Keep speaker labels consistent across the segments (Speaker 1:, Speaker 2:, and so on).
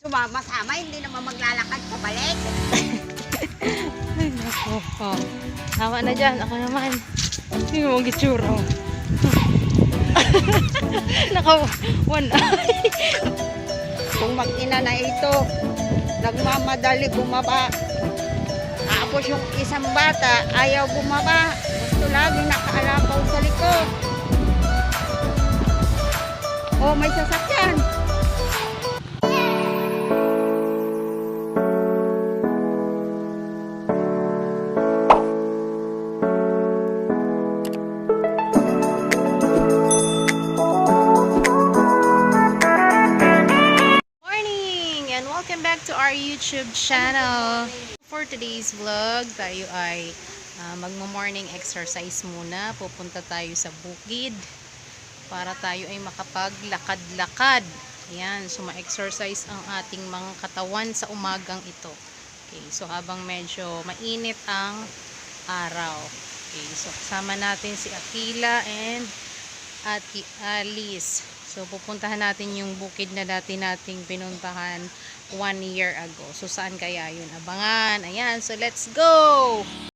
Speaker 1: Sumama-sama, hindi naman maglalakad pabalik.
Speaker 2: Ay, nako. Oh. Tama na dyan. Ako naman. Hindi mo gitsura. Naka one eye.
Speaker 1: Kung mag-ina na ito, nagmamadali bumaba. Tapos yung isang bata, ayaw bumaba. Gusto lagi nakaalapaw sa likod. Oh, may sasakyan.
Speaker 2: YouTube channel. For today's vlog, tayo ay ah, magmo-morning exercise muna. Pupunta tayo sa bukid para tayo ay makapaglakad-lakad. Ayan, so ma-exercise ang ating mga katawan sa umagang ito. Okay, so habang medyo mainit ang araw. Okay, so kasama natin si Akila and Ati Alice. So, pupuntahan natin yung bukid na dati nating pinuntahan one year ago. So, saan kaya yun? Abangan. Ayan. So, let's go!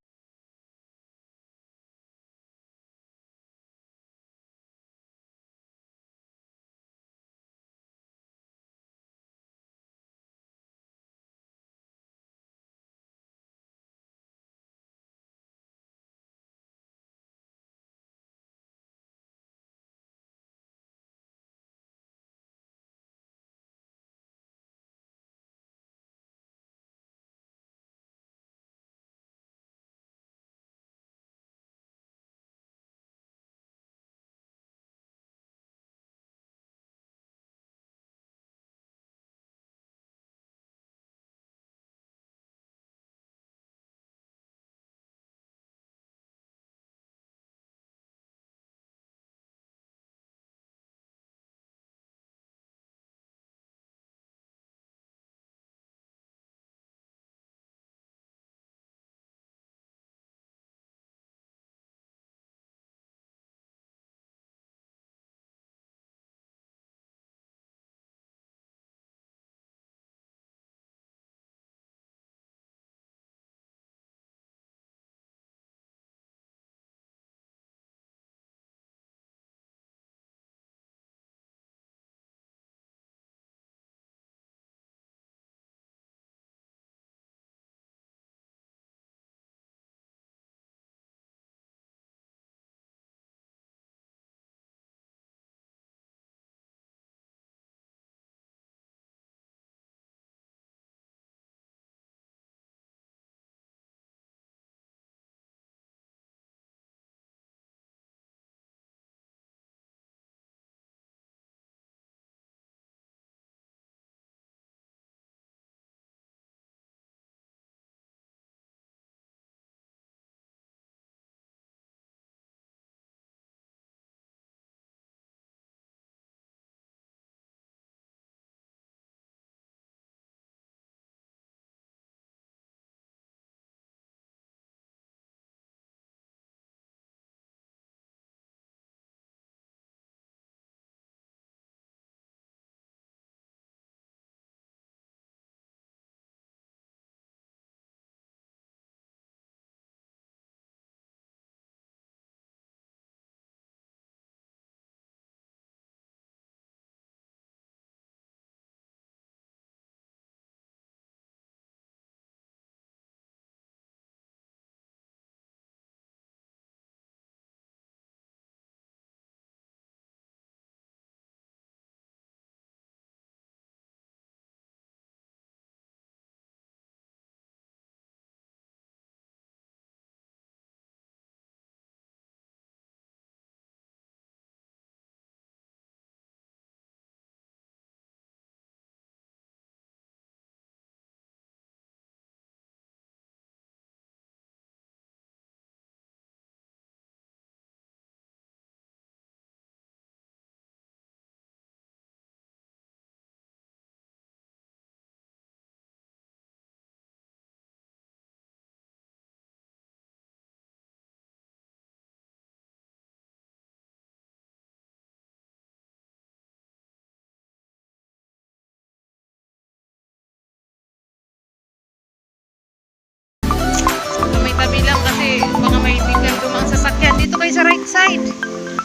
Speaker 2: Sa right side.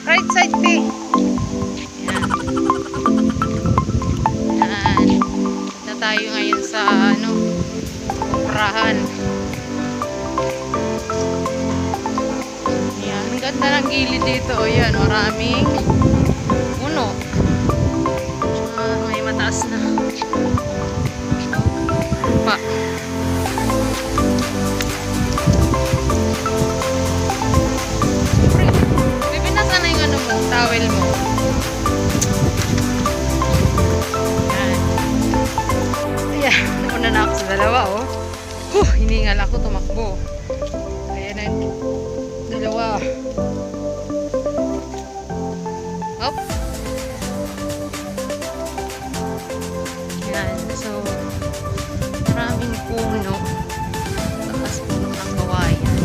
Speaker 2: Right side, P. Yan. Yan. Punta tayo ngayon sa, ano, Uprahan. Yan. Ang ganda ng gilid dito. O yan, maraming puno. Tsaka may mataas na. Pa. Tumakbo. Ayan na yung dalawa. Hop. Yan, so, maraming puno. Takas puno ng kawayan.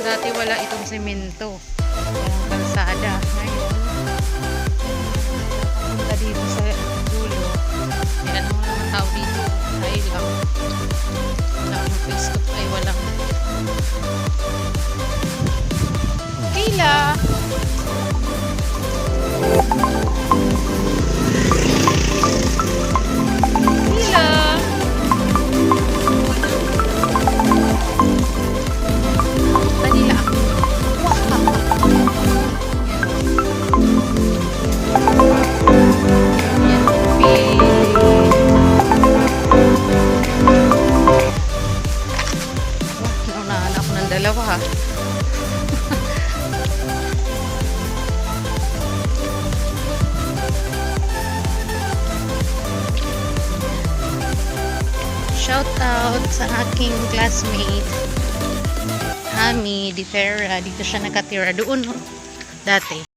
Speaker 2: Dati wala itong semento. Walang kalsada. Ngayon, Wala akong. Ay walang. Kayla! Shout out sa aking classmate Ami Di Ferra. Dito siya nakatira. Doon? Dati.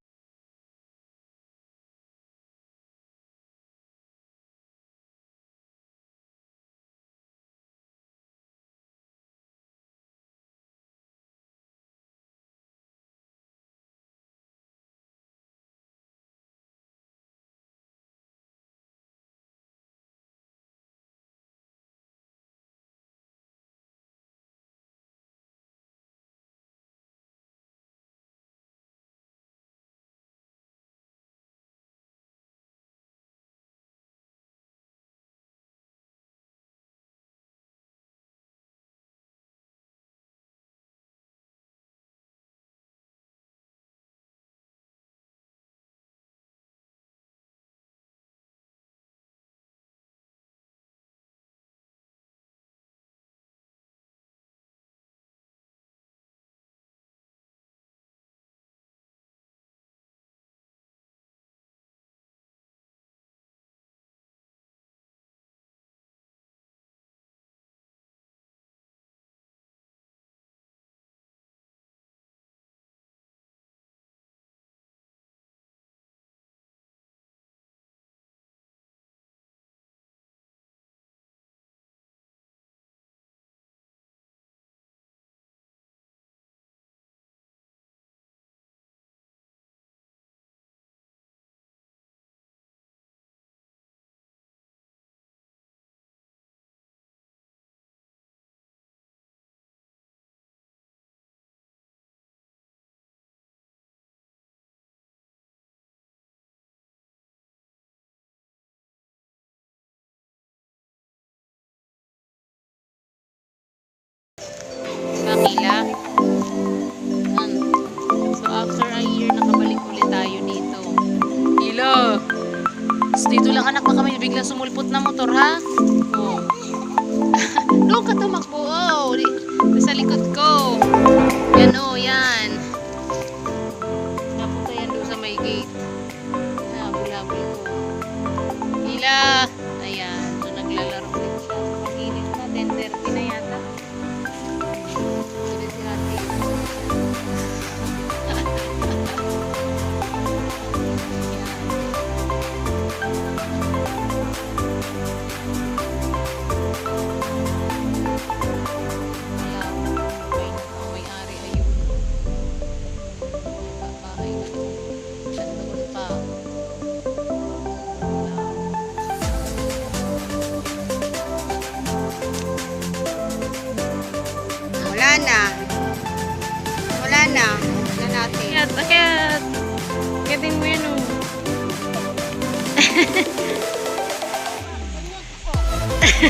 Speaker 2: Sumulpot na motor, ha?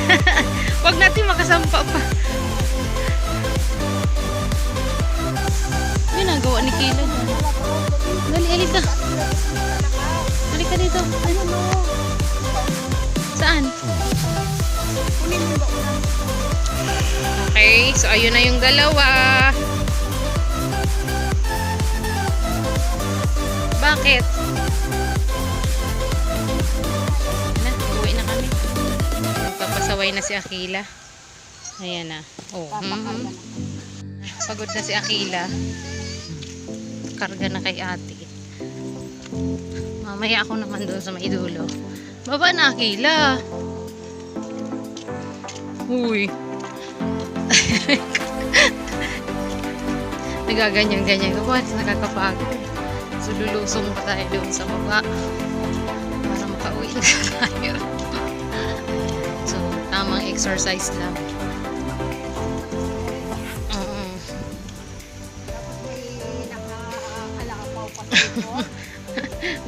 Speaker 2: Wag natin makasampa pa. Ginagawa ni Kilo. Dali, halika. Halika dito. Ano mo? Saan? Okay, so ayun na yung dalawa. Bakit? Magpapasaway na si Akila. Ayan na. Oh, mhm. Pagod na si Akila. Karga na kay ate. Mamaya ako naman doon sa may dulo. Baba na Akila. Uy. Nagaganyan-ganyan ka pa. Nakakapagod. So, lulusong pa tayo doon sa baba. Para makauwi na exercise lang. Mm.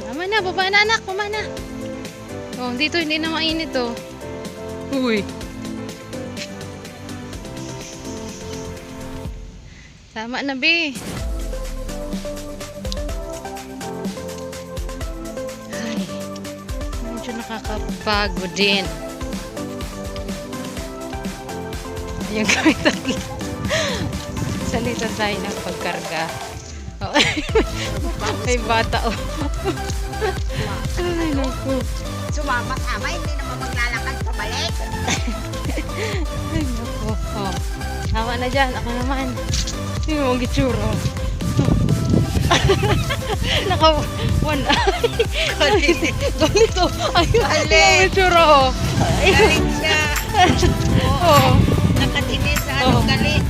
Speaker 2: Mama na, baba na anak, mama na. Oh, dito hindi na mainit oh. Uy. Tama na, be. Ay, medyo nakakapagod din. Ayan kami tatlo. Salita tayo ng pagkarga. Oh. May bata oh. Ay, naku.
Speaker 1: Sumama tama, hindi naman maglalakad pabalik.
Speaker 2: Ay, naku. Oh. Hawa na dyan. Ako naman. Hindi mo gitsura. Naka one eye. Ganito. Ayun.
Speaker 1: Galing.
Speaker 2: Hindi mo gitsura oh.
Speaker 1: Galing siya.
Speaker 2: Oh.
Speaker 1: Nakatinis sa
Speaker 2: Oh.
Speaker 1: ano, galing.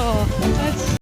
Speaker 2: Oh. That's-